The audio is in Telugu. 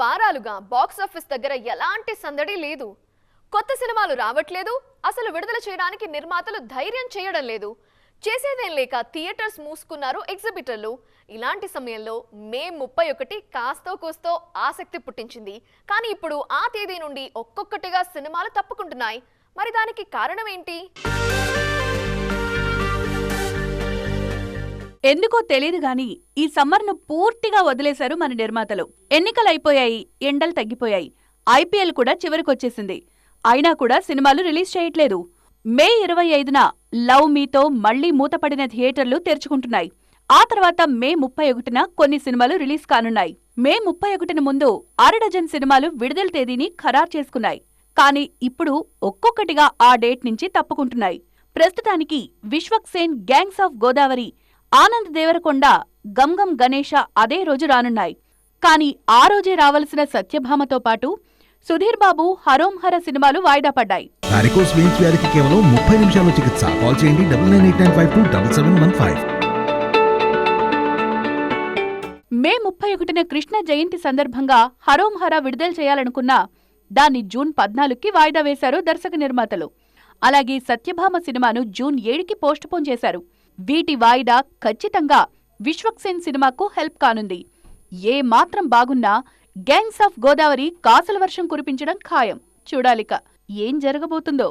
వారాలుగా బాక్సాఫీస్ దగ్గర ఎలాంటి సందడి లేదు. కొత్త సినిమాలు రావట్లేదు. అసలు విడుదల చేయడానికి నిర్మాతలు ధైర్యం చేయడం లేదు. చేసేదేం లేక థియేటర్స్ మూసుకున్నారు ఎగ్జిబిటర్లు. ఇలాంటి సమయంలో మే ముప్పై ఒకటి కాస్తో కూస్తో ఆసక్తి పుట్టించింది. కానీ ఇప్పుడు ఆ తేదీ నుండి ఒక్కొక్కటిగా సినిమాలు తప్పుకుంటున్నాయి. మరి దానికి కారణం ఏంటి? ఎందుకో తెలియదు గాని ఈ సమ్మర్ను పూర్తిగా వదిలేశారు మన నిర్మాతలు. ఎన్నికలైపోయాయి ఎండలు తగ్గిపోయాయి. ఐపీఎల్ కూడా చివరికొచ్చేసింది. అయినా కూడా సినిమాలు రిలీజ్ చేయట్లేదు. మే ఇరవై ఐదున లవ్ మీతో మళ్ళీ మూతపడిన థియేటర్లు తెరుచుకుంటున్నాయి. ఆ తర్వాత మే ముప్పై ఒకటిన కొన్ని సినిమాలు రిలీజ్ కానున్నాయి. మే ముప్పై ఒకటిన ముందు అరడజన్ సినిమాలు విడుదల తేదీని ఖరారు చేసుకున్నాయి. కానీ ఇప్పుడు ఒక్కొక్కటిగా ఆ డేట్ నుంచి తప్పుకుంటున్నాయి. ప్రస్తుతానికి విశ్వక్ సేన్ గ్యాంగ్స్ ఆఫ్ గోదావరి ఆనంద్ దేవరకొండ గంగం గణేష అదే రోజు రానున్నాయి. కానీ ఆ రోజే రావలసిన సత్యభామతో పాటు సుధీర్ బాబు హరోంహర సినిమాలు వాయిదా పడ్డాయి. వారికోస్ వెయిన్స్ వ్యాధికి కేవలం ముప్పై నిమిషాల్లో చికిత్స. కాల్ చేయండి double nine eight nine five two double seven one five. May ముప్పై ఒకటిన కృష్ణ జయంతి సందర్భంగా హరోంహర విడుదల చేయాలనుకున్నా దాన్ని జూన్ పద్నాలుగుకి వాయిదా వేశారు దర్శక నిర్మాతలు. అలాగే సత్యభామ సినిమాను జూన్ ఏడుకి పోస్టుపోన్ చేశారు. వీటి వాయిదా ఖచ్చితంగా విశ్వక్సేన్ సినిమాకు హెల్ప్ కానుంది. ఏ మాత్రం బాగున్నా గ్యాంగ్స్ ఆఫ్ గోదావరి కాసుల వర్షం కురిపించడం ఖాయం. చూడాలిక ఏం జరగబోతుందో.